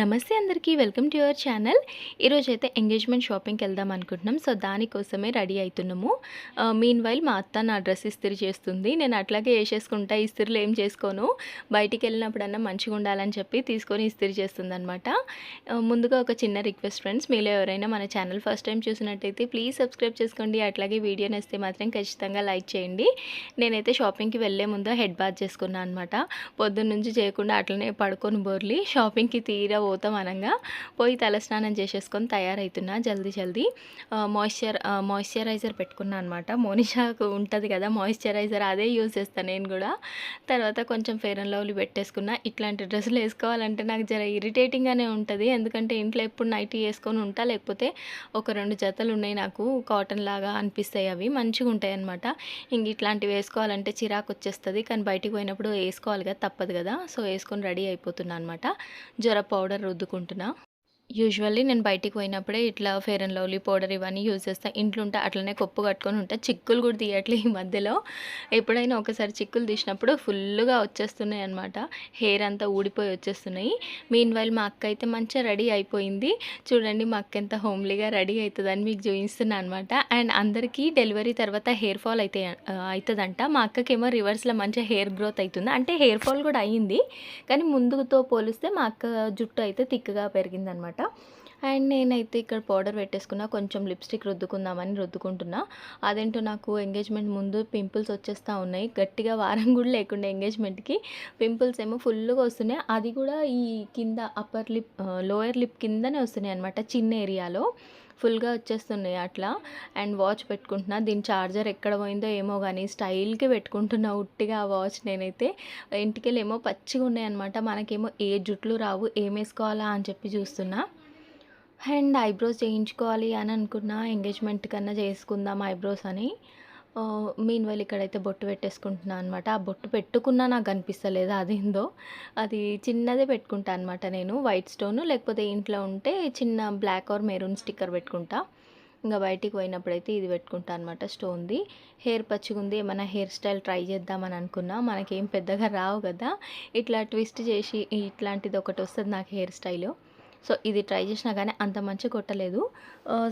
నమస్తే అందరికీ welcome to your channel. ఈరోజు అయితే ఎంగేజ్మెంట్ షాపింగ్కి వెళ్దాం అనుకుంటున్నాం. సో దానికోసమే రెడీ అవుతున్నాము మీన్ వైల్ మా అత్త నా డ్రెస్ ఇస్త్రీ చేస్తుంది. నేను అట్లాగే వేసేసుకుంటా ఇస్త్రీలు ఏం చేసుకోను. బయటికి వెళ్ళినప్పుడన్నా మంచిగా ఉండాలని చెప్పి తీసుకొని ఇస్త్రీ చేస్తుంది అనమాట ముందుగా ఒక చిన్న రిక్వెస్ట్ ఫ్రెండ్స్ మీలో ఎవరైనా మన ఛానల్ ఫస్ట్ టైం చూసినట్టయితే ప్లీజ్ సబ్స్క్రైబ్ చేసుకోండి. అట్లాగే వీడియో నేస్తే మాత్రం ఖచ్చితంగా లైక్ చేయండి. నేనైతే షాపింగ్కి వెళ్ళే ముందు హెడ్ బాత్ చేసుకున్నాను అనమాట పొద్దున్న నుంచి చేయకుండా అట్లనే పడుకొని బోర్లి షాపింగ్కి తీరా పోతాం అనంగా. పోయి తలస్నానం చేసేసుకొని తయారవుతున్నా జల్దీ జల్దీ. మాయిశ్చర్ మాయిశ్చరైజర్ పెట్టుకున్నా అనమాట మోనిషాకు ఉంటుంది కదా మాయిశ్చరైజర్ అదే యూజ్ చేస్తాను నేను కూడా. తర్వాత కొంచెం ఫేర్ అండ్ లవ్లీ పెట్టేసుకున్నా. ఇట్లాంటి డ్రెస్సులు వేసుకోవాలంటే నాకు జర ఇరిటేటింగ్గానే ఉంటుంది. ఎందుకంటే ఇంట్లో ఎప్పుడు నైట్ వేసుకొని ఉంటా. లేకపోతే ఒక రెండు జతలు ఉన్నాయి నాకు. కాటన్ లాగా అనిపిస్తాయి అవి. మంచిగా ఉంటాయి అనమాట ఇంక ఇట్లాంటివి వేసుకోవాలంటే చిరాకు వచ్చేస్తుంది. కానీ బయటికి పోయినప్పుడు వేసుకోవాలి కదా తప్పదు కదా. సో వేసుకొని రెడీ అయిపోతున్నా అనమాట జ్వర పౌడర్ రుద్దుకుంటున్నా. యూజువల్లీ నేను బయటికి పోయినప్పుడే ఇట్లా ఫేర్ అండ్ లవ్లీ పౌడర్ ఇవన్నీ యూజ్ చేస్తాను ఇంట్లో ఉంటే అట్లనే కొప్పు కట్టుకొని ఉంటా. చిక్కులు కూడా తీయట్లే ఈ మధ్యలో. ఎప్పుడైనా ఒకసారి చిక్కులు తీసినప్పుడు ఫుల్గా వచ్చేస్తున్నాయి అనమాట హెయిర్ అంతా ఊడిపోయి వచ్చేస్తున్నాయి. మీన్ వైల్ మా అక్క అయితే మంచిగా రెడీ అయిపోయింది. చూడండి మా అక్క ఎంత హోమ్లీగా రెడీ అవుతుందని మీకు చూపిస్తున్నాను అనమాట అండ్ అందరికీ డెలివరీ తర్వాత హెయిర్ ఫాల్ అయితే అవుతుందంట. మా అక్కకేమో రివర్స్లో మంచిగా హెయిర్ గ్రోత్ అవుతుంది. అంటే హెయిర్ ఫాల్ కూడా అయ్యింది. కానీ ముందుతో పోలిస్తే మా అక్క జుట్టు అయితే తిక్కగా పెరిగిందనమాట കേട്ടോ. అండ్ నేనైతే ఇక్కడ పౌడర్ పెట్టేసుకున్నా. కొంచెం లిప్స్టిక్ రుద్దుకుందామని రుద్దుకుంటున్నా. అదేంటో నాకు ఎంగేజ్మెంట్ ముందు పింపుల్స్ వచ్చేస్తూ ఉన్నాయి. గట్టిగా వారం కూడా లేకుండా ఎంగేజ్మెంట్కి పింపుల్స్ ఏమో ఫుల్గా వస్తున్నాయి. అది కూడా ఈ కింద అప్పర్ లిప్ లోయర్ లిప్ కిందనే వస్తున్నాయి అనమాట చిన్న ఏరియాలో ఫుల్గా వచ్చేస్తున్నాయి అట్లా. అండ్ వాచ్ పెట్టుకుంటున్నా. దీని ఛార్జర్ ఎక్కడ పోయిందో ఏమో కానీ స్టైల్కి పెట్టుకుంటున్నా. ఉట్టిగా ఆ వాచ్ నేనైతే ఇంటికెళ్ళి ఏమో పచ్చిగా ఉన్నాయి అనమాట మనకేమో ఏ జుట్లు రావు ఏం వేసుకోవాలా అని చెప్పి చూస్తున్నా. అండ్ ఐబ్రోస్ చేయించుకోవాలి అని అనుకున్నా ఎంగేజ్మెంట్ కన్నా చేసుకుందాం ఐబ్రోస్ అని. మీన్ వైల్ ఇక్కడైతే బొట్టు పెట్టేసుకుంటున్నా అనమాట ఆ బొట్టు పెట్టుకున్నా నాకు అనిపిస్తలేదు అదేందో. అది చిన్నదే పెట్టుకుంటా అనమాట నేను. వైట్ స్టోన్ లేకపోతే ఇంట్లో ఉంటే చిన్న బ్లాక్ ఆర్ మెరూన్ స్టిక్కర్ పెట్టుకుంటా. ఇంకా బయటికి పోయినప్పుడైతే ఇది పెట్టుకుంటా అనమాట స్టోన్ది. హెయిర్ పచ్చిగుంది ఏమైనా హెయిర్ స్టైల్ ట్రై చేద్దామని అనుకున్నా. మనకేం పెద్దగా రావు కదా. ఇట్లా ట్విస్ట్ చేసి ఇట్లాంటిది ఒకటి వస్తుంది నాకు హెయిర్ స్టైల్. సో ఇది ట్రై చేసినా కానీ అంత మంచి కొట్టలేదు.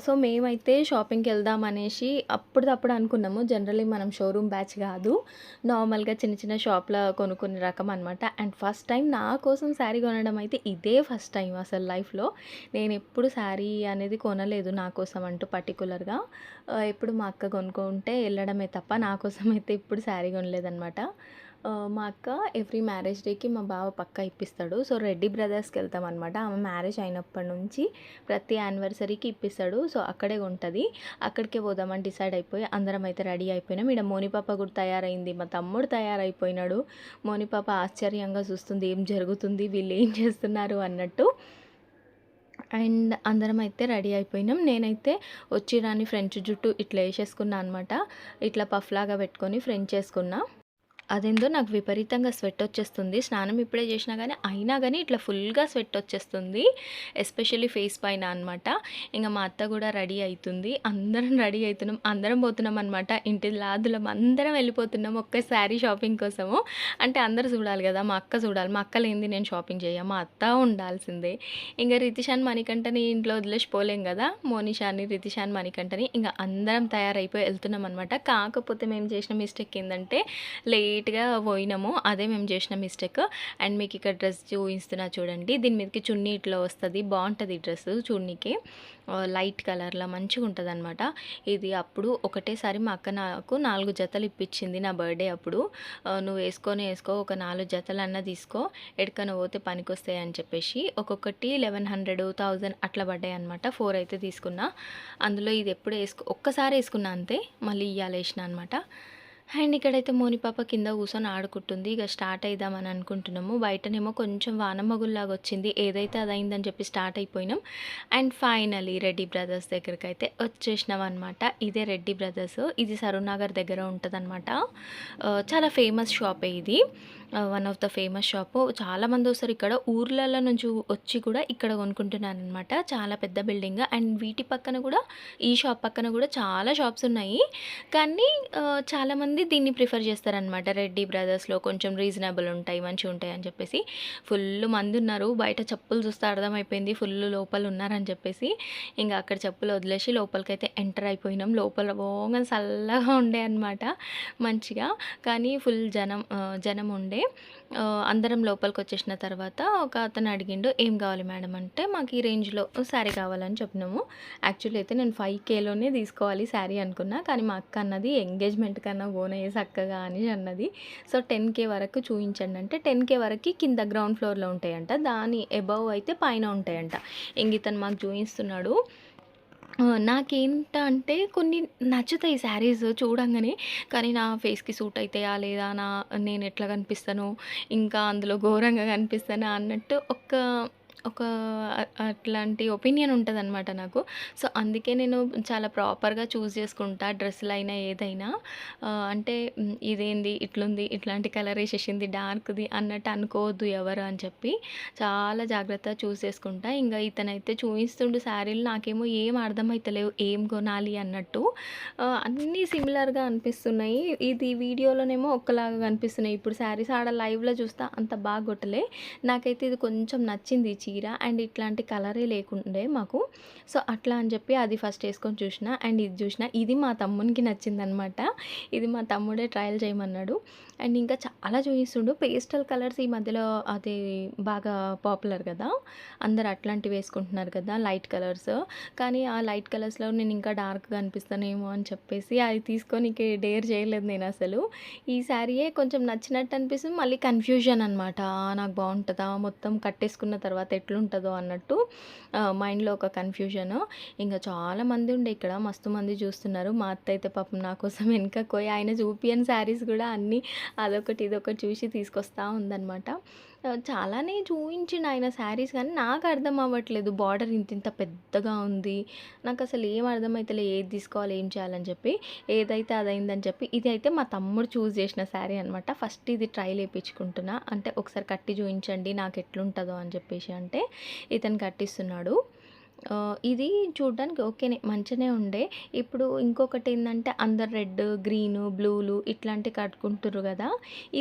సో మేమైతే షాపింగ్కి వెళ్దాం అనేసి అప్పుడప్పుడు అనుకున్నాము. జనరల్లీ మనం షోరూమ్ బ్యాచ్ కాదు. నార్మల్గా చిన్న చిన్న షాప్లో కొనుక్కునే రకం అనమాట అండ్ ఫస్ట్ టైం నా కోసం శారీ కొనడం అయితే ఇదే ఫస్ట్ టైం అసలు లైఫ్లో. నేను ఎప్పుడు శారీ అనేది కొనలేదు నా కోసం అంటూ పర్టికులర్గా ఎప్పుడు మా అక్క కొనుక్కుంటే వెళ్ళడమే తప్ప నా కోసం అయితే ఇప్పుడు శారీ కొనలేదన్నమాట. మా అక్క ఎవ్రీ మ్యారేజ్ డేకి మా బావ పక్క ఇప్పిస్తాడు. సో రెడ్డి బ్రదర్స్కి వెళ్తాం అనమాట ఆమె మ్యారేజ్ అయినప్పటి నుంచి ప్రతి యానివర్సరీకి ఇప్పిస్తాడు. సో అక్కడే ఉంటుంది. అక్కడికే పోదామని డిసైడ్ అయిపోయి అందరం అయితే రెడీ అయిపోయినాం. ఇక్కడ మోనిపాప కూడా తయారైంది. మా తమ్ముడు తయారైపోయినాడు. మోనిపాప ఆశ్చర్యంగా చూస్తుంది ఏం జరుగుతుంది? వీళ్ళు ఏం చేస్తున్నారు? అన్నట్టు. అండ్ అందరం అయితే రెడీ అయిపోయినాం. నేనైతే వచ్చి రాని ఫ్రెంచ్ జుట్టు ఇట్లా వేసేసుకున్నా అనమాట ఇట్లా పఫ్ లాగా పెట్టుకొని ఫ్రెంచ్ చేసుకున్నా అదేందో నాకు విపరీతంగా స్వెట్ వచ్చేస్తుంది. స్నానం ఇప్పుడే చేసినా కానీ అయినా కానీ ఇట్లా ఫుల్గా స్వెట్ వచ్చేస్తుంది. ఎస్పెషల్లీ ఫేస్ పైన అనమాట ఇంకా మా అత్త కూడా రెడీ అవుతుంది అందరం రెడీ అవుతున్నాం అందరం పోతున్నాం అనమాట ఇంటి లాదులం అందరం వెళ్ళిపోతున్నాం ఒక్క శారీ షాపింగ్ కోసము. అంటే అందరు చూడాలి కదా మా అక్క చూడాలి. మా అక్క లేనిది నేను షాపింగ్ చేయ? మా అత్త ఉండాల్సిందే. ఇంకా రితిషాన్ మణికంఠని ఇంట్లో వదిలేసి పోలేం కదా. మోనిషాని రితిషాన్ మణికంఠని ఇంకా అందరం తయారైపోయి వెళ్తున్నాం అనమాట కాకపోతే మేము చేసిన మిస్టేక్ ఏంటంటే లేట్ లేట్గా పోయినాము. అదే మేము చేసిన మిస్టేక్. అండ్ మీకు ఇక్కడ డ్రెస్ చూపిస్తున్నా చూడండి. దీని మీదకి చున్నీ ఇట్లా వస్తుంది. బాగుంటుంది ఈ డ్రెస్ చున్నీకి. లైట్ కలర్లో మంచిగా ఉంటుంది అనమాట ఇది అప్పుడు ఒకటేసారి మా అక్క నాకు నాలుగు జతలు ఇప్పించింది నా బర్త్డే అప్పుడు. నువ్వు వేసుకొని వేసుకో ఒక నాలుగు జతలు అన్న తీసుకో. ఎక్కడికైనా పోతే పనికొస్తాయి అని చెప్పేసి ఒక్కొక్కటి లెవెన్ హండ్రెడ్ థౌజండ్ అట్లా పడ్డాయి అనమాట ఫోర్ అయితే తీసుకున్నా. అందులో ఇది ఎప్పుడు వేసుకో ఒక్కసారి వేసుకున్నా అంతే. మళ్ళీ ఇవ్వాలి వేసిన అనమాట అండ్ ఇక్కడైతే మోని పాప కింద కూర్చొని ఆడుకుంటుంది. ఇక స్టార్ట్ అయిదామని అనుకుంటున్నాము. బయటనేమో కొంచెం వానమగుల్లాగా వచ్చింది. ఏదైతే అది అయిందని చెప్పి స్టార్ట్ అయిపోయినాం. అండ్ ఫైనలీ రెడ్డి బ్రదర్స్ దగ్గరికి అయితే వచ్చేసినాం అనమాట ఇదే రెడ్డి బ్రదర్స్. ఇది సరూనగర్ దగ్గర ఉంటుంది చాలా ఫేమస్ షాపే ఇది. One of the famous shop. చాలామంది వస్తారు ఇక్కడ. ఊర్లలో నుంచి వచ్చి కూడా ఇక్కడ కొనుక్కుంటున్నారనమాట. చాలా పెద్ద బిల్డింగ్. అండ్ వీటి పక్కన కూడా ఈ షాప్ పక్కన కూడా చాలా షాప్స్ ఉన్నాయి. కానీ చాలామంది దీన్ని ప్రిఫర్ చేస్తారనమాట. రెడ్డి బ్రదర్స్‌లో కొంచెం రీజనబుల్ ఉంటాయి, మంచిగుంటాయి అని చెప్పేసి. ఫుల్లు మందున్నారు. బయట చెప్పులు చూస్తే అర్థమైపోయింది ఫుల్ లోపల ఉన్నారని చెప్పేసి. ఇంకా అక్కడ చెప్పులు వదిలేసి లోపలికైతే ఎంటర్ అయిపోయినాం. లోపల పోంగానే చల్లగా ఉండే అనమాట మంచిగా. కానీ ఫుల్ జనం జనం ఉండే. అందరం అందరం లోపలికొచ్చేసిన తర్వాత ఒక అతను అడిగిండు, "ఏం కావాలి మేడం" అంటే మాకు ఈ రేంజ్‌లో శారీ కావాలని చెప్పినాము. యాక్చువల్లీ అయితే నేను 5,000లోనే తీసుకోవాలి శారీ అనుకున్నా. కానీ మా అక్క అన్నది ఎంగేజ్‌మెంట్ కన్నా పోనయ్యే చక్కగా అని అన్నది. సో, టెన్ కే వరకు చూపించండి అంటే టెన్ కే వరకు కింద గ్రౌండ్ ఫ్లోర్‌లో ఉంటాయంట. దాని అబవ్ అయితే పైన ఉంటాయంట. ఇంక ఇతను మాకు చూపిస్తున్నాడు నాకేంటంటే కొన్ని నచ్చుతాయి శారీస్ చూడంగానే. కానీ నా ఫేస్‌కి సూట్ అవుతాయా లేదా? నా నేను ఎట్లా కనిపిస్తాను? ఇంకా అందులో ఘోరంగా కనిపిస్తానా? అన్నట్టు ఒక ఒక అట్లాంటి ఒపీనియన్ ఉంటుందన్నమాట నాకు. సో, అందుకే నేను చాలా ప్రాపర్‌గా చూస్ చేసుకుంటా అయినా ఏదైనా. అంటే ఇదేంది ఇట్లుంది, ఇట్లాంటి కలర్ వేసేసింది డార్క్‌ది అన్నట్టు అనుకోవద్దు ఎవరు అని చెప్పి చాలా జాగ్రత్తగా చూస్ చేసుకుంటా. ఇంకా ఇతనైతే చూపిస్తుండు శారీలు. నాకేమో ఏం అర్థమవుతలేవు ఏం కొనాలి అన్నట్టు. అన్నీ సిమిలర్‌గా అనిపిస్తున్నాయి. ఇది వీడియోలోనేమో ఒకలాగా కనిపిస్తున్నాయి. ఇప్పుడు శారీస్ ఆడ లైవ్‌లో చూస్తే అంత బాగా కొట్టలే. నాకైతే ఇది కొంచెం నచ్చింది ఈ చీర. అండ్ ఇట్లాంటి కలరే లేకుండే మాకు. సో, అట్లా అని చెప్పి అది ఫస్ట్ వేసుకొని చూసిన. అండ్ ఇది చూసిన. ఇది మా తమ్మునికి నచ్చిందనమాట. ఇది మా తమ్ముడే ట్రయల్ చేయమన్నాడు. అండ్ ఇంకా చాలా చూపిస్తుండు పేస్టల్ కలర్స్ ఈ మధ్యలో అది బాగా పాపులర్ కదా! అందరు అట్లాంటివి వేసుకుంటున్నారు కదా! Light colours. కానీ ఆ లైట్ కలర్స్‌లో నేను ఇంకా డార్క్‌గా అనిపిస్తానేమో అని చెప్పేసి అది తీసుకోనీకి డేర్ చేయలేదు నేను అసలు ఈ శారీయే కొంచెం నచ్చినట్టు అనిపిస్తుంది. మళ్ళీ కన్‌ఫ్యూజన్ అనమాట. నాకు బాగుంటుందా మొత్తం కట్టేసుకున్న తర్వాత ఎట్లుంటుందో అన్నట్టు మైండ్‌లో ఒక కన్‌ఫ్యూజన్. ఇంకా చాలా మంది ఉండే ఇక్కడ. మస్తు మంది చూస్తున్నారు. మా అత్త అయితే పాపం నా కోసం వెనుక పోయి ఆయన చూపియని శారీస్ కూడా అన్నీ అదొకటి, ఇదొకటి చూసి తీసుకొస్తా ఉందనమాట. చాలానే చూపించిండు ఆయన శారీస్ కానీ నాకు అర్థం అవ్వట్లేదు. బార్డర్ ఇంత ఇంత పెద్దగా ఉంది. నాకు అసలు ఏం అర్థమవుతలే ఏది తీసుకోవాలి, ఏం చేయాలని చెప్పి. ఏదైతే అదైందని చెప్పి ఇది అయితే మా తమ్ముడు చూస్ చేసిన శారీ అనమాట. ఫస్ట్ ఇది ట్రైల్ వేయించుకుంటున్నా అంటే ఒకసారి కట్టి చూపించండి నాకు ఎట్లుంటుందో అని చెప్పేసి అంటే ఇతను కట్టిస్తున్నాడు. ఇది చూడ్డానికి ఓకేనే మంచిగానే ఉండే. ఇప్పుడు ఇంకొకటి ఏంటంటే అందరు రెడ్, గ్రీన్, బ్లూలు ఇట్లాంటివి కట్టుకుంటారు కదా!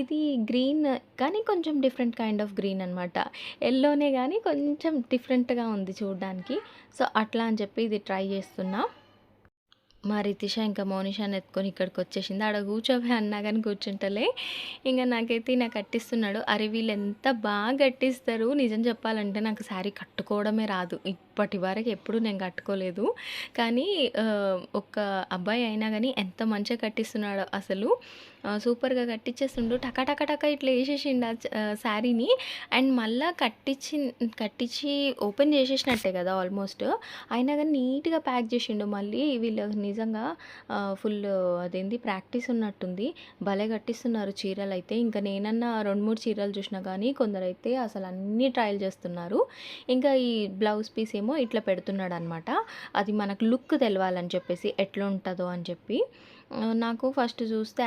ఇది గ్రీన్ కానీ కొంచెం డిఫరెంట్ కైండ్ ఆఫ్ గ్రీన్ అనమాట. ఎల్లోనే కానీ కొంచెం డిఫరెంట్‌గా ఉంది చూడ్డానికి. సో, అట్లా అని చెప్పి ఇది ట్రై చేస్తున్నా. మా రితిష ఇంకా మోనిషాని ఎత్తుకొని ఇక్కడికి వచ్చేసింది ఆడ కూర్చోవే అన్నా కానీ కూర్చుంటలే. ఇంకా నాకైతే నాకు కట్టిస్తున్నాడు. అరే! వీళ్ళు ఎంత బాగా కట్టిస్తారు. నిజం చెప్పాలంటే నాకు శారీ కట్టుకోవడమే రాదు. ఇప్పటి వరకు ఎప్పుడు నేను కట్టుకోలేదు. కానీ ఒక అబ్బాయి అయినా కానీ ఎంత మంచిగా కట్టిస్తున్నాడో అసలు. సూపర్‌గా కట్టించేస్తుండు టక టక టక ఇట్లా వేసేసిండు ఆ శారీని. అండ్ మళ్ళా కట్టించి కట్టించి ఓపెన్ చేసేసినట్టే కదా! ఆల్మోస్ట్. అయినా కానీ నీట్‌గా ప్యాక్ చేసిండు. మళ్ళీ వీళ్ళకి నిజంగా ఫుల్ అదేంది ప్రాక్టీస్ ఉన్నట్టుంది. భలే కట్టిస్తున్నారు చీరలు అయితే ఇంకా నేనన్నా 2, 3 చీరలు చూసినా కానీ కొందరైతే అసలు అన్నీ ట్రయల్ చేస్తున్నారు. ఇంకా ఈ బ్లౌజ్ పీస్ ఏమో ఇట్లా పెడుతున్నాడు అనమాట అది మనకు లుక్ తెలవాలని చెప్పేసి ఎట్లుంటదో అని చెప్పి. నాకు ఫస్ట్ చూస్తే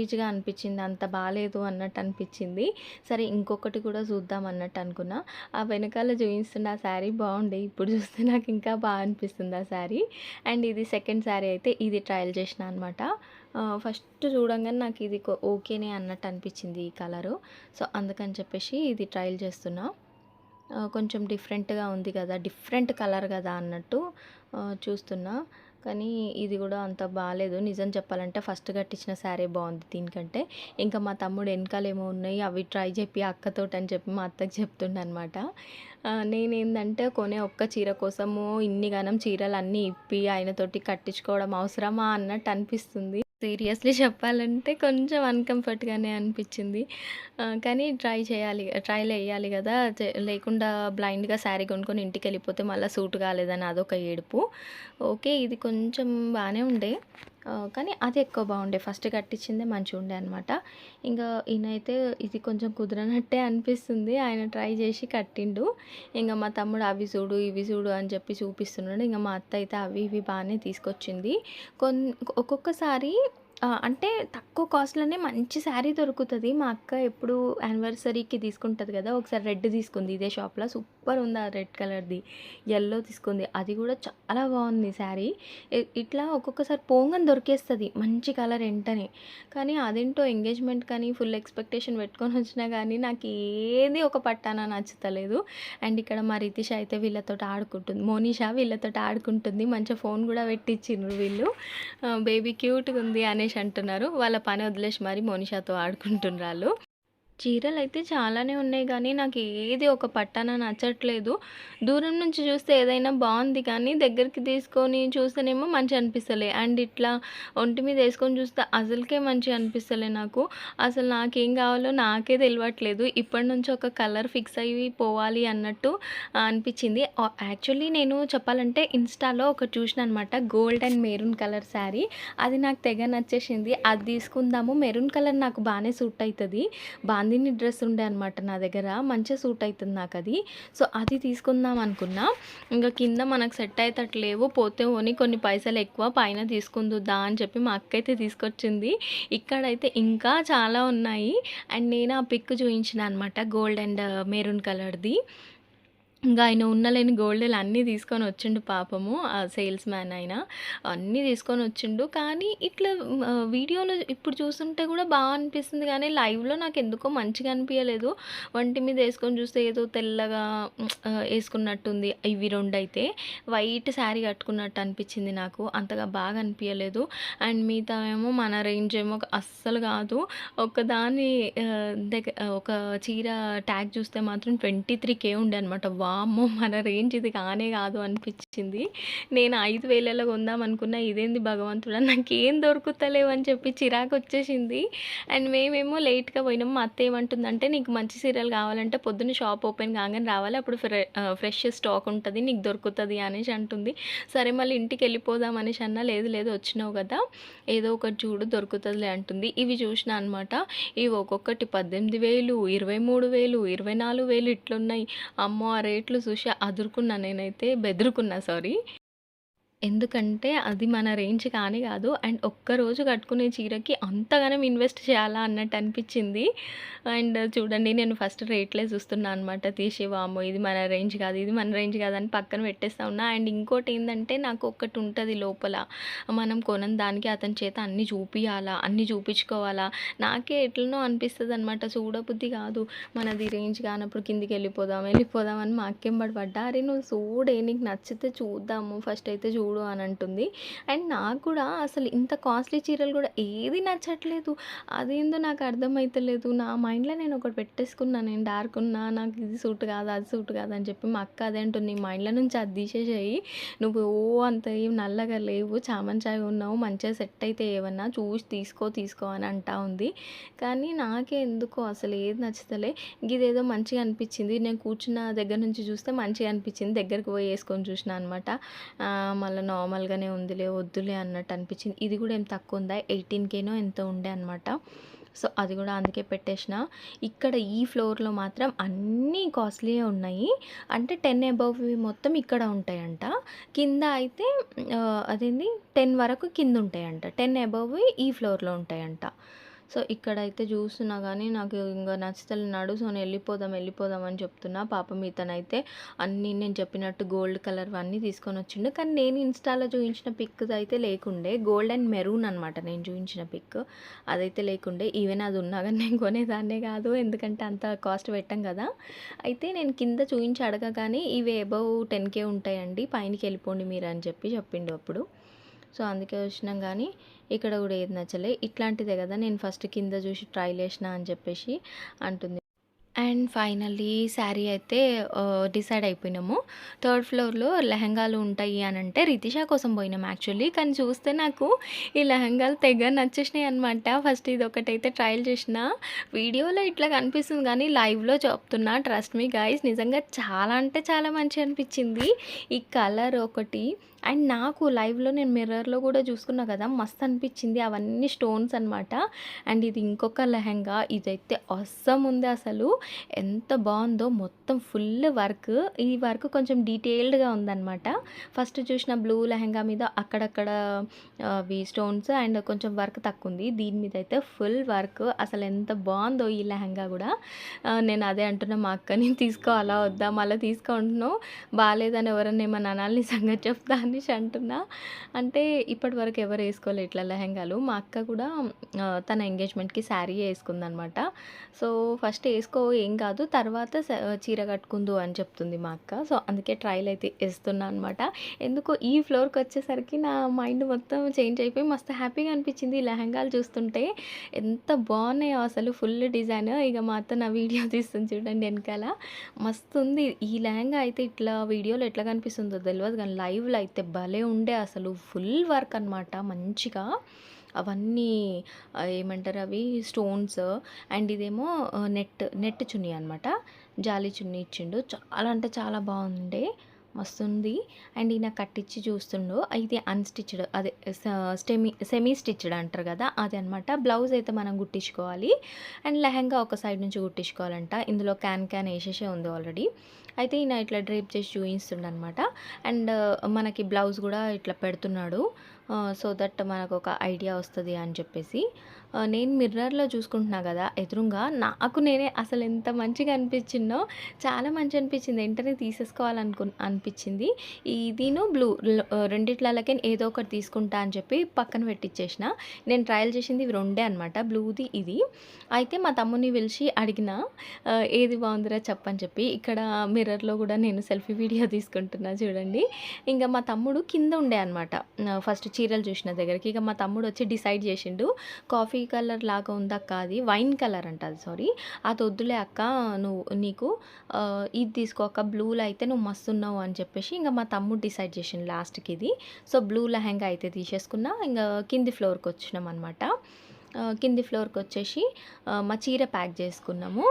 యావరేజ్‌గా అనిపించింది అంత బాగాలేదు అన్నట్టు అనిపించింది సరే ఇంకొకటి కూడా చూద్దాం అన్నట్టు అనుకున్నా. ఆ వెనకాల చూపిస్తున్న ఆ శారీ బాగుండే. ఇప్పుడు చూస్తే నాకు ఇంకా బాగా అనిపిస్తుంది ఆ శారీ. అండ్ ఇది సెకండ్ శారీ అయితే ఇది ట్రయల్ చేసిన అనమాట. ఫస్ట్ చూడంగానే నాకు ఇది ఓకేనే అన్నట్టు అనిపించింది ఈ కలరు. సో, అందుకని చెప్పేసి ఇది ట్రయల్ చేస్తున్నా. కొంచెం డిఫరెంట్‌గా ఉంది కదా! డిఫరెంట్ కలర్ కదా! అన్నట్టు చూస్తున్నా. కానీ ఇది కూడా అంత బాగాలేదు నిజం చెప్పాలంటే ఫస్ట్ కట్టించిన శారీ బాగుంది దీనికంటే. ఇంకా మా తమ్ముడు వెనకాలేమో ఉన్నాయి అవి ట్రై చెప్పి అక్కతోటి అని చెప్పి మా అత్తకి చెప్తుండనమాట. అనమాట నేనేందంటే కొనే ఒక్క చీర కోసము ఇన్నిగానం చీరలు అన్నీ ఇప్పి ఆయనతోటి కట్టించుకోవడం అవసరమా అన్నట్టు అనిపిస్తుంది. సీరియస్‌లీ చెప్పాలంటే కొంచెం అన్‌కంఫర్ట్‌గానే అనిపించింది కానీ ట్రై చేయాలి. ట్రయల్ వేయాలి కదా! లేకుండా బ్లైండ్‌గా శారీ కొనుక్కొని ఇంటికెళ్ళిపోతే మళ్ళీ సూట్ కాలేదని అదొక ఏడుపు. ఓకే. ఇది కొంచెం బాగానే ఉండే. కానీ అది ఎక్కువ బాగుండే. ఫస్ట్ కట్టించిందే మంచిగా ఉండే అనమాట. ఇంకా ఈయనైతే ఇది కొంచెం కుదరనట్టే అనిపిస్తుంది. ఆయన ట్రై చేసి కట్టిండు. ఇంకా మా తమ్ముడు అవి చూడు, ఇవి చూడు అని చెప్పి చూపిస్తున్నాడు. ఇంకా మా అత్త అయితే అవి ఇవి బాగానే తీసుకొచ్చింది. కొన్ ఒక్కొక్కసారి అంటే తక్కువ కాస్ట్‌లోనే మంచి శారీ దొరుకుతుంది మా అక్క ఎప్పుడు యానివర్సరీకి తీసుకుంటుంది కదా ఒకసారి రెడ్ తీసుకుంది ఇదే షాప్‌లో. సూపర్ ఉంది ఆ రెడ్ కలర్‌ది. ఎల్లో తీసుకుంది. అది కూడా చాలా బాగుంది శారీ. ఇట్లా ఒక్కొక్కసారి పోంగని దొరికేస్తుంది మంచి కలర్ ఎంటనే. కానీ అదేంటో ఎంగేజ్‌మెంట్ కానీ ఫుల్ ఎక్స్‌పెక్టేషన్ పెట్టుకొని వచ్చినా కానీ నాకు ఏది ఒక పట్టాన నచ్చుతలేదు. అండ్ ఇక్కడ మా రితిష అయితే వీళ్ళతోటి ఆడుకుంటుంది. మోనిషా వీళ్ళతోటి ఆడుకుంటుంది. మంచిగా ఫోన్ కూడా పెట్టిచ్చిండ్రు వీళ్ళు. బేబీ క్యూట్గా ఉంది అనేసి అంటున్నారు. వాళ్ళ పని వదిలేసి మరి మోనిషాతో ఆడుకుంటున్నారు చీరలు అయితే చాలానే ఉన్నాయి కానీ నాకు ఏది ఒక పట్టాన నచ్చట్లేదు. దూరం నుంచి చూస్తే ఏదైనా బాగుంది కానీ దగ్గరికి తీసుకొని చూస్తేనేమో మంచిగా అనిపిస్తలే. అండ్ ఇట్లా ఒంటి మీద వేసుకొని చూస్తే అసలుకే మంచిగా అనిపిస్తలే నాకు. అసలు నాకేం కావాలో నాకే తెలియట్లేదు ఇప్పటి నుంచి ఒక కలర్ ఫిక్స్ అయ్యి పోవాలి అన్నట్టు అనిపించింది యాక్చువల్లీ నేను చెప్పాలంటే ఇన్‌స్టాలో ఒకటి చూసిన అనమాట. Gold and maroon colour sari. అది నాకు తెగ నచ్చేసింది. అది తీసుకుందాము. మెరూన్ కలర్ నాకు బాగానే సూట్ అవుతుంది బాగా నందిని డ్రెస్ ఉండే అనమాట నా దగ్గర. మంచిగా సూట్ అవుతుంది నాకు అది సో, అది తీసుకుందాం అనుకున్నా. ఇంక కింద మనకు సెట్ అయ్యేటట్టు లేవు. పోతే పోనీ కొన్ని పైసలు ఎక్కువ పైన తీసుకుందుద్దా అని చెప్పి మా అక్కయితే తీసుకొచ్చింది. ఇక్కడైతే ఇంకా చాలా ఉన్నాయి. అండ్ నేను ఆ పిక్ చూపించిన అనమాట. గోల్డ్ అండ్ మెరూన్ కలర్‌ది. ఇంకా ఆయన ఉన్నలేని గోల్డ్లు అన్నీ తీసుకొని వచ్చిండు పాపము. ఆ సేల్స్ మ్యాన్ ఆయన. అన్నీ తీసుకొని వచ్చిండు. కానీ ఇట్లా వీడియోలో ఇప్పుడు చూస్తుంటే కూడా బాగా అనిపిస్తుంది కానీ లైవ్‌లో నాకు ఎందుకో మంచిగా అనిపించలేదు వంటి మీద వేసుకొని చూస్తే ఏదో తెల్లగా వేసుకున్నట్టుంది ఇవి రెండు అయితే వైట్ శారీ కట్టుకున్నట్టు అనిపించింది నాకు. అంతగా బాగా అనిపించలేదు అండ్ మిగతా ఏమో మన రేంజ్ ఏమో అస్సలు కాదు. ఒకదాని దగ్గర ఒక చీర ట్యాగ్ చూస్తే మాత్రం 23,000 ఉండే అనమాట. వామ్మో! మన రేంజ్ ఇది కానే కాదు అనిపించింది నేను 5,000లో కొందాం అనుకున్నా. ఇదేంది భగవంతుడా! నాకేం దొరుకుతలేవు అని చెప్పి చిరాకు వచ్చేసింది అండ్ మేమేమో లేట్‌గా పోయినాం. మా అత్త ఏమంటుందంటే నీకు మంచి సీరియల్ కావాలంటే పొద్దున్న షాప్ ఓపెన్ కాగానే రావాలి. అప్పుడు ఫ్రె ఫ్రెష్ స్టాక్ ఉంటుంది నీకు దొరుకుతుంది అనేసి అంటుంది. సరే మళ్ళీ ఇంటికి వెళ్ళిపోదాం అనేసి అన్నా. లేదు లేదు వచ్చినావు కదా! ఏదో ఒకటి చూడు దొరుకుతుంది అంటుంది. ఇవి చూసిన అనమాట. ఇవి ఒక్కొక్కటి 18,000, 23,000, 24,000 ఇట్లున్నాయి. అమ్మో! అరే రేట్లు చూసి అదురుకున్నా నేనైతే. బెదురుకున్నా సారీ. ఎందుకంటే అది మన రేంజ్ కానీ కాదు. అండ్ ఒక్కరోజు కట్టుకునే చీరకి అంతగానం ఇన్వెస్ట్ చేయాలా అన్నట్టు అనిపించింది అండ్ చూడండి నేను ఫస్ట్ రేట్లే చూస్తున్నా అనమాట తీసి. ఇది మన రేంజ్ కాదు. ఇది మన రేంజ్ కాదని పక్కన పెట్టేస్తా ఉన్నా. అండ్ ఇంకోటి ఏంటంటే నాకు ఒకటి ఉంటుంది లోపల. మనం కొనని దానికి అతని చేత అన్ని చూపియాలా, అన్ని చూపించుకోవాలా నాకే ఎట్లనో అనిపిస్తుంది అనమాట చూడబుద్ధి కాదు. మనది రేంజ్ కానప్పుడు కిందికి వెళ్ళిపోదాం అని మా అక్కేం పడ్డా. అరే నువ్వు చూడే నీకు నచ్చితే చూద్దాము. ఫస్ట్ అయితే చూ చూడు అని అంటుంది. అండ్ నాకు కూడా అసలు ఇంత కాస్ట్‌లీ చీరలు కూడా ఏది నచ్చట్లేదు. అదేందో నాకు అర్థమవుతలేదు నా మైండ్‌లో నేను ఒకటి పెట్టేసుకున్నా. నేను డార్క్ ఉన్నా. నాకు ఇది సూట్ కాదు, అది సూట్ కాదు అని చెప్పి మా అక్క అదే అంటుంది. నీ మైండ్‌లో నుంచి అది తీసేసేయి. నువ్వు ఓ అంత ఏం నల్లగా లేవు. చామన్ చాయ్ ఉన్నావు. మంచిగా సెట్ అయితే ఏమన్నా చూసి తీసుకో, తీసుకో అని అంటా ఉంది. కానీ నాకే ఎందుకో అసలు ఏది నచ్చుతలే. ఏదో మంచిగా అనిపించింది నేను కూర్చున్న దగ్గర నుంచి చూస్తే మంచిగా అనిపించింది దగ్గరికి పోయి వేసుకొని చూసిన అనమాట. మళ్ళీ చాలా నార్మల్‌గానే ఉందిలే వద్దులే అన్నట్టు అనిపించింది ఇది కూడా ఏం తక్కువ ఉందా 18,000నో ఎంతో ఉండే అనమాట. సో, అది కూడా అందుకే పెట్టేసిన ఇక్కడ ఈ ఫ్లోర్‌లో మాత్రం అన్నీ కాస్ట్‌లీయే ఉన్నాయి. అంటే 10 అబోవ్‌వి మొత్తం ఇక్కడ ఉంటాయంట. కింద అయితే అదేంది 10 వరకు కిందుంటాయంట. 10 అబోవ్‌వి ఈ ఫ్లోర్‌లో ఉంటాయంట. సో, ఇక్కడైతే చూస్తున్నా కానీ నాకు ఇంకా నచ్చుతలే సో నేను వెళ్ళిపోదాం, వెళ్ళిపోదాం అని చెప్తున్నా. పాపం ఇతనైతే అన్నీ నేను చెప్పినట్టు గోల్డ్ కలర్ అన్నీ తీసుకొని వచ్చిండు కానీ నేను ఇన్‌స్టాలో చూపించిన పిక్ అయితే లేకుండే. గోల్డ్ అండ్ మెరూన్ అనమాట నేను చూపించిన పిక్. అదైతే లేకుండే. ఈవెన్ అది ఉన్నా కానీ నేను కొనేదాన్నే కాదు. ఎందుకంటే అంత కాస్ట్ పెట్టాం కదా! అయితే నేను కింద చూపించి అడగగానే ఇవి అబోవ్ 10,000 ఉంటాయండి. పైనకి వెళ్ళిపోండి మీరు అని చెప్పి చెప్పిండు అప్పుడు. సో, అందుకే వచ్చినాం కానీ ఇక్కడ కూడా ఏది నచ్చలే. ఇట్లాంటిదే కదా! నేను ఫస్ట్ కింద చూసి ట్రైలేషినా అని చెప్పేసి అంటుంది. అండ్ ఫైనల్లీ శారీ అయితే డిసైడ్ అయిపోయినాము. థర్డ్ ఫ్లోర్‌లో లెహెంగాలు ఉంటాయి అని అంటే రితిష కోసం పోయినాం యాక్చువల్లీ. కానీ చూస్తే నాకు ఈ లెహెంగాలు తెగ నచ్చేసినాయి అనమాట. ఫస్ట్ ఇది ఒకటైతే ట్రయల్ చేసిన వీడియోలో ఇట్లా కనిపిస్తుంది కానీ లైవ్‌లో చెప్తున్నా ట్రస్ట్ మీ గైస్ నిజంగా చాలా అంటే చాలా మంచిగా అనిపించింది ఈ కలర్ ఒకటి అండ్ నాకు లైవ్‌లో నేను మిర్రర్‌లో కూడా చూసుకున్నా కదా! మస్తు అనిపించింది. అవన్నీ స్టోన్స్ అనమాట. అండ్ ఇది ఇంకొక లెహెంగా. ఇదైతే అస్సం ఉంది అసలు. ఎంత బాగుందో మొత్తం ఫుల్ వర్క్. ఈ వర్క్ కొంచెం డీటెయిల్డ్‌గా ఉందన్నమాట ఫస్ట్ చూసిన బ్లూ లెహెంగా మీద అక్కడక్కడ అవి స్టోన్స్ అండ్ కొంచెం వర్క్ తక్కువుంది. దీని మీద అయితే ఫుల్ వర్క్. అసలు ఎంత బాగుందో ఈ లెహెంగా కూడా నేను అదే అంటున్నా మా అక్కని తీసుకోవాలా? వద్దా? మళ్ళీ తీసుకో బాగాలేదని ఎవరన్నా ఏమన్నా అనాలి సంగతి చెప్తా అనేసి అంటున్నా. అంటే ఇప్పటివరకు ఎవరు వేసుకోలేదు ఇట్లా లెహెంగాలు. మా అక్క కూడా తన ఎంగేజ్‌మెంట్‌కి శారీ వేసుకుందనమాట సో, ఫస్ట్ వేసుకో ఏం కాదు. తర్వాత స చీర కట్టుకుందు అని చెప్తుంది మా అక్క. సో, అందుకే ట్రయల్ అయితే ఇస్తున్నా అనమాట. ఎందుకో ఈ ఫ్లోర్కి వచ్చేసరికి నా మైండ్ మొత్తం చేంజ్ అయిపోయి మస్తు హ్యాపీగా అనిపించింది. ఈ లెహంగాలు చూస్తుంటే ఎంత బాగున్నాయో అసలు ఫుల్ డిజైన్. ఇక మా అత్త నా వీడియో తీస్తుంది చూడండి వెనకాల మస్తు ఉంది ఈ లెహెంగా అయితే ఇట్లా వీడియోలో ఎట్లా కనిపిస్తుందో తెలియదు కానీ లైవ్‌లో అయితే భలే ఉండే అసలు. ఫుల్ వర్క్ అనమాట మంచిగా. అవన్నీ ఏమంటారు అవి స్టోన్స్ అండ్ ఇదేమో నెట్ నెట్ చున్నీ అనమాట. జాలి చున్నీ ఇచ్చిండు. చాలా అంటే చాలా బాగుండే వస్తుంది అండ్ ఈయన కట్టించి చూస్తుండు. ఇది అన్‌స్టిచ్డ్ అదే సెమీ సెమీ స్టిచ్డ్ అంటారు కదా! అది అనమాట బ్లౌజ్ అయితే మనం కుట్టించుకోవాలి. అండ్ లెహెంగా ఒక సైడ్ నుంచి కుట్టించుకోవాలంట. ఇందులో క్యాన్ క్యాన్ వేసేసే ఉంది ఆల్రెడీ. అయితే ఈయన ఇట్లా డ్రేప్ చేసి చూయిస్తుండనమాట. అండ్ మనకి బ్లౌజ్ కూడా ఇట్లా పెడుతున్నాడు. సో దట్ మనకొక ఐడియా వస్తుంది అని చెప్పేసి. నేను మిర్రర్‌లో చూసుకుంటున్నా కదా! ఎదురుంగా నాకు నేనే అసలు ఎంత మంచిగా అనిపించిందో చాలా మంచిగా అనిపించింది. వెంటనే తీసేసుకోవాలనుకు అనిపించింది. ఇదిను బ్లూ ల్ ఏదో ఒకటి తీసుకుంటా అని చెప్పి పక్కన పెట్టించేసిన నేను ట్రయల్ చేసింది ఇవి రెండే అనమాట. బ్లూది ఇది. అయితే మా తమ్ముడిని పిలిచి అడిగిన ఏది బాగుందిరా చెప్పని చెప్పి. ఇక్కడ మిర్రర్‌లో కూడా నేను సెల్ఫీ వీడియో తీసుకుంటున్నా చూడండి. ఇంకా మా తమ్ముడు కింద ఉండే అనమాట. ఫస్ట్ చీరలు చూసిన దగ్గరికి. ఇక మా తమ్ముడు వచ్చి డిసైడ్ చేసిండు. కాఫీ కలర్ లాగా ఉందక్క అది. వైన్ కలర్ అంట అది సారీ. అది వద్దులే అక్క నువ్వు నీకు ఇది తీసుకో అక్క బ్లూలో అయితే నువ్వు మస్తున్నావు అని చెప్పేసి ఇంకా మా తమ్ముడు డిసైడ్ చేసిండు లాస్ట్‌కి ఇది. సో, బ్లూ లెహెంగా అయితే తీసేసుకున్నా. ఇంకా కింది ఫ్లోర్కి వచ్చినాం అనమాట. కింది ఫ్లోర్‌కొచ్చేసి వచ్చేసి మా చీర ప్యాక్ చేసుకున్నాము.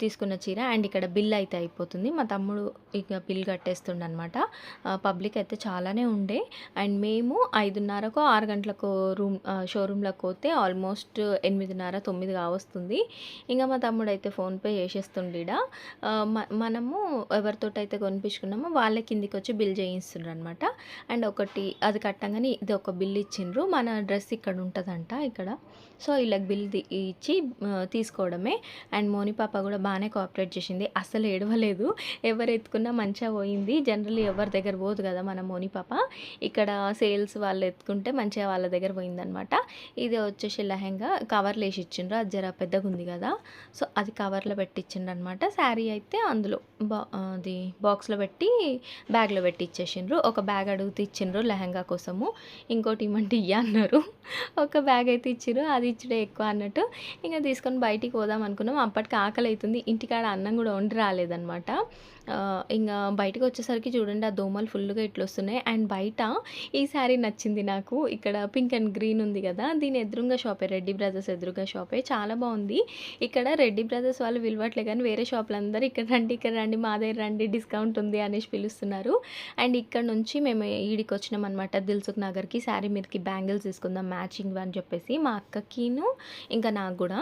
తీసుకున్న చీర అండ్ ఇక్కడ బిల్ అయితే అయిపోతుంది. మా తమ్ముడు ఇక బిల్ కట్టేస్తుండనమాట. అనమాట పబ్లిక్ అయితే చాలానే ఉండే. అండ్ మేము ఐదున్నరకు ఆరు గంటలకు రూమ్ షోరూమ్‌లోకి పోతే ఆల్మోస్ట్ 8:30, 9 కావస్తుంది. ఇంకా మా తమ్ముడైతే ఫోన్‌పే చేసేస్తుండీడ. మనము ఎవరితోటైతే కొనిపించుకున్నామో వాళ్ళే కిందికొచ్చి బిల్ చేయిస్తుండ్రు అనమాట అండ్ ఒకటి అది కట్టంగానే ఇది ఒక బిల్ ఇచ్చిండ్రు. మన డ్రెస్ ఇక్కడ ఉంటుందంట ఇక్కడ. సో, వీళ్ళకి బిల్ ఇచ్చి తీసుకోవడమే. అండ్ మోని పాప కూడా బాగానే కోఆపరేట్ చేసింది. అసలు ఏడవలేదు. ఎవరు ఎత్తుకున్నా మంచిగా పోయింది. జనరల్లీ ఎవరి దగ్గర పోదు కదా మన మోని పాప. ఇక్కడ సేల్స్ వాళ్ళు ఎత్తుకుంటే మంచిగా వాళ్ళ దగ్గర పోయిందనమాట. ఇది వచ్చేసి లెహెంగా కవర్లు వేసి ఇచ్చిండ్రు. అది జర పెద్దగా ఉంది కదా! సో, అది కవర్‌లో పెట్టిచ్చిండనమాట. శారీ అయితే అందులో బా అది బాక్స్‌లో పెట్టి బ్యాగ్‌లో పెట్టి ఇచ్చేసిండ్రు. ఒక బ్యాగ్ అడుగుతూ ఇచ్చిండ్రు లెహెంగా కోసము. ఇంకోటి ఇమ్మంటే ఇయ్య అన్నారు. ఒక బ్యాగ్ అయితే ఇచ్చిండ్రు అది ఇచ్చుడే ఎక్కువ అన్నట్టు. ఇంకా తీసుకొని బయటికి పోదాం అనుకున్నాం. అప్పటికి ఆకలి అవుతుంది ఇంటికాడ అన్నం కూడా వండి రాలేదనమాట. ఇంకా బయటకు వచ్చేసరికి చూడండి ఆ దోమలు ఫుల్‌గా ఇట్లొస్తున్నాయి. అండ్ బయట ఈ శారీ నచ్చింది నాకు. ఇక్కడ పింక్ అండ్ గ్రీన్ ఉంది కదా! దీని ఎదురుగా షాపే రెడ్డి బ్రదర్స్ ఎదురుగా షాపే. చాలా బాగుంది ఇక్కడ రెడ్డి బ్రదర్స్ వాళ్ళు పిలవట్లే కానీ వేరే షాపులందరూ ఇక్కడ రండి, ఇక్కడ రండి మా దగ్గర రండి డిస్కౌంట్ ఉంది అనేసి పిలుస్తున్నారు. అండ్ ఇక్కడ నుంచి మేము ఈడికి వచ్చినాం అనమాట దిల్సుఖ్ నగర్‌కి. శారీ మీదకి బ్యాంగిల్స్ తీసుకుందాం మ్యాచింగ్ అని చెప్పేసి మా అక్కకిను ఇంకా నాకు కూడా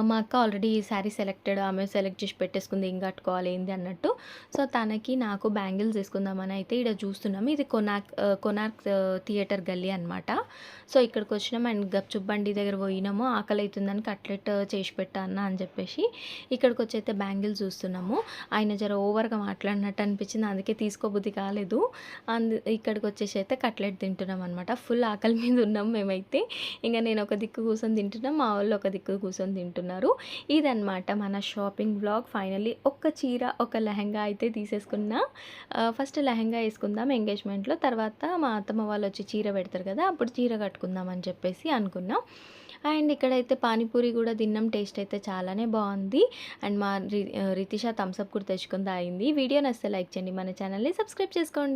మా అక్క ఆల్రెడీ శారీ సెలెక్టెడ్ ఆమె సెలెక్ట్ చేసి పెట్టేసుకుంది. ఏం కట్టుకోవాలి ఏంది అన్నట్టు. సో, తనకి నాకు బ్యాంగిల్స్ తీసుకుందామని అయితే ఇక్కడ చూస్తున్నాం. ఇది కొనార్క్ కొనార్క్ థియేటర్ గల్లీ అనమాట. సో, ఇక్కడికొచ్చినాం అండ్ గప్‌చుప్ బండి దగ్గర పోయినాము. ఆకలి అవుతుందని కట్లెట్ uh, చేసి పెట్టా అన్న అని చెప్పేసి ఇక్కడికి వచ్చి అయితే బ్యాంగిల్స్ చూస్తున్నాము. ఆయన జర ఓవర్‌గా మాట్లాడినట్టు అనిపించింది. అందుకే తీసుకోబుద్ధి కాలేదు. అందు ఇక్కడికి వచ్చేసి అయితే కట్లెట్ తింటున్నాం అనమాట. ఫుల్ ఆకలి మీద ఉన్నాం మేమైతే. ఇంకా నేను ఒక దిక్కు కూర్చొని తింటున్నాం మా వాళ్ళు ఒక దిక్కు కూర్చొని తింటున్నారు. ఇదనమాట మన షాపింగ్ బ్లాగ్ ఫైనల్లీ ఒక్క చీర, ఒక లెహెంగా అయితే తీసేసుకున్నా. Uh, ఫస్ట్ లెహెంగా వేసుకుందాం ఎంగేజ్‌మెంట్‌లో. తర్వాత మా అత్తమ్మ వాళ్ళు వచ్చి చీర పెడతారు కదా! అప్పుడు చీర కట్టు అని చెప్పేసి అనుకున్నాం అండ్ ఇక్కడైతే పానీపూరి కూడా తిన్నాం. టేస్ట్ అయితే చాలానే బాగుంది అండ్ మా రి థమ్స్అప్ కూడా తెచ్చుకుందా అయింది వీడియో నచ్చితే లైక్ చేయండి. మన ఛానల్‌ని సబ్స్క్రైబ్ చేసుకోండి.